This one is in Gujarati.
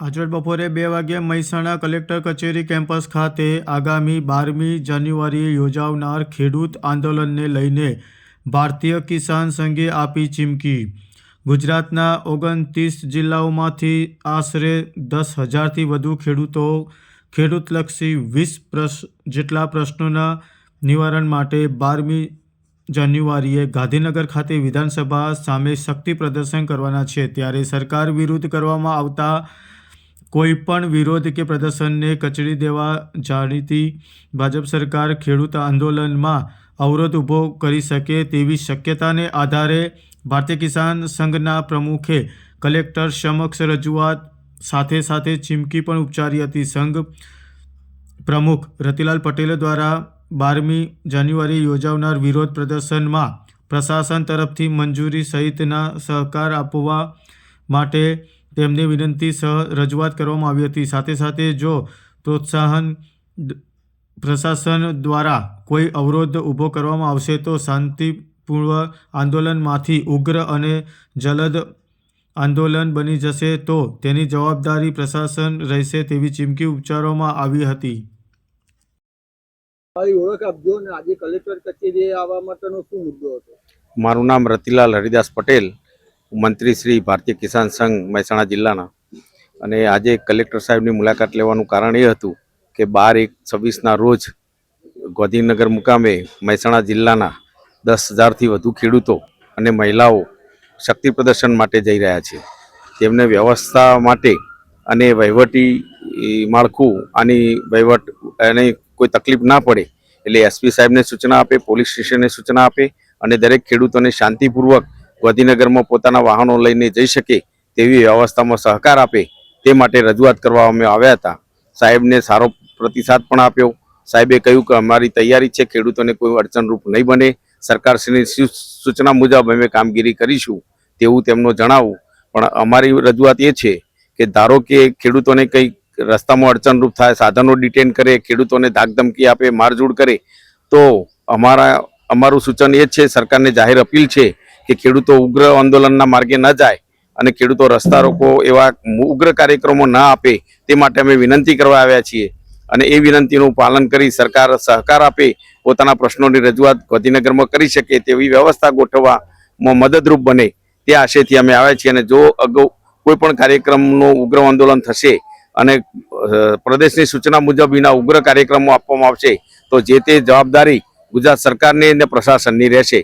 આજરોજ બપોરે બે વાગ્યે મહેસાણા કલેક્ટર કચેરી કેમ્પસ ખાતે આગામી બારમી જાન્યુઆરીએ યોજાનાર ખેડૂત આંદોલનને લઈને ભારતીય કિસાન સંઘે આપી ચીમકી. ગુજરાતના ઓગણત્રીસ જિલ્લાઓમાંથી આશરે દસ હજારથી વધુ ખેડૂતો ખેડૂતલક્ષી વીસ પ્રશ, જેટલા પ્રશ્નોના નિવારણ માટે બારમી જાન્યુઆરીએ ગાંધીનગર ખાતે વિધાનસભા સામે શક્તિ પ્રદર્શન કરવાના છે. ત્યારે સરકાર વિરુદ્ધ કરવામાં આવતા કોઈ પણ વિરોધ કે પ્રદર્શનને કચડી દેવા જાણીતી ભાજપ સરકાર ખેડૂત આંદોલનમાં અવરોધ ઊભો કરી શકે તેવી શક્યતાને આધારે ભારતીય કિસાન સંઘના પ્રમુખે કલેક્ટર સમક્ષ રજૂઆત સાથે સાથે ચીમકી પણ ઉચ્ચારી હતી. સંઘ પ્રમુખ રતિલાલ પટેલ દ્વારા બારમી જાન્યુઆરી યોજાનાર વિરોધ પ્રદર્શનમાં પ્રશાસન તરફથી મંજૂરી સહિતના સહકાર આપવા માટે તેમની વિનંતી સહ રજૂઆત કરવામાં આવી હતી. સાથે સાથે જો પ્રોત્સાહન પ્રશાસન દ્વારા કોઈ અવરોધ ઊભો કરવામાં આવશે તો શાંતિપૂર્ણ આંદોલનમાંથી ઉગ્ર અને જલદ આંદોલન બની જશે તો તેની જવાબદારી પ્રશાસન રહેશે તેવી ચીમકી ઉચ્ચારવામાં આવી હતી. તમારી ઓળખ આપજો અને આજે કલેક્ટર કચેરીએ આવવા માટેનો શું મુદ્દો હતો? મારું નામ રતિલાલ હરિદાસ પટેલ. મંત્રી શ્રી ભારતીય કિસાન સંઘ મહેસાણા જિલ્લાના. અને આજે કલેક્ટર સાહેબની મુલાકાત લેવાનું કારણ એ હતું કે બાર એક છવ્વીસના રોજ ગાંધીનગર મુકામે મહેસાણા જિલ્લાના દસ હજારથી વધુ ખેડૂતો અને મહિલાઓ શક્તિ પ્રદર્શન માટે જઈ રહ્યા છે. તેમને વ્યવસ્થા માટે અને વહીવટી માળખું આની વહીવટ અને કોઈ તકલીફ ના પડે એટલે એસપી સાહેબને સૂચના આપે, પોલીસ સ્ટેશનને સૂચના આપે અને દરેક ખેડૂતોને શાંતિપૂર્વક ગાંધીનગરમાં પોતાના વાહનો લઈને જઈ શકે તેવી વ્યવસ્થામાં સહકાર આપે તે માટે રજૂઆત કરવા અમે આવ્યા હતા. સાહેબને સારો પ્રતિસાદ પણ આપ્યો. સાહેબે કહ્યું કે અમારી તૈયારી છે, ખેડૂતોને કોઈ અડચણરૂપ નહીં બને. સરકારશ્રીની સૂચના મુજબ અમે કામગીરી કરીશું તેવું તેમનું જણાવું. પણ અમારી રજૂઆત એ છે કે ધારો કે ખેડૂતોને કંઈ રસ્તામાં અડચણરૂપ થાય, સાધનો ડિટેન કરે, ખેડૂતોને ધાકધમકી આપે, મારઝૂડ કરે, તો અમારા, અમારું સૂચન એ છે, સરકારને જાહેર અપીલ છે કે ખેડૂતો ઉગ્ર આંદોલનના માર્ગે ન જાય અને ખેડૂતો રસ્તા રોકો, એવા ઉગ્ર કાર્યક્રમો ન આપે, તે માટે અમે વિનંતી કરવા આવ્યા છીએ. અને એ વિનંતીનું પાલન કરી સરકાર સહકાર આપે, પોતાના પ્રશ્નોની રજૂઆત ગાંધીનગરમાં કરી શકે તેવી વ્યવસ્થા ગોઠવવામાં મદદરૂપ બને, તે આશયથી અમે આવ્યા છીએ. અને જો અગાઉ કોઈ પણ કાર્યક્રમનું ઉગ્ર આંદોલન થશે અને પ્રદેશની સૂચના મુજબ એના ઉગ્ર કાર્યક્રમો આપવામાં આવશે, તો જે તે જવાબદારી ગુજરાત સરકારની અને પ્રશાસનની રહેશે.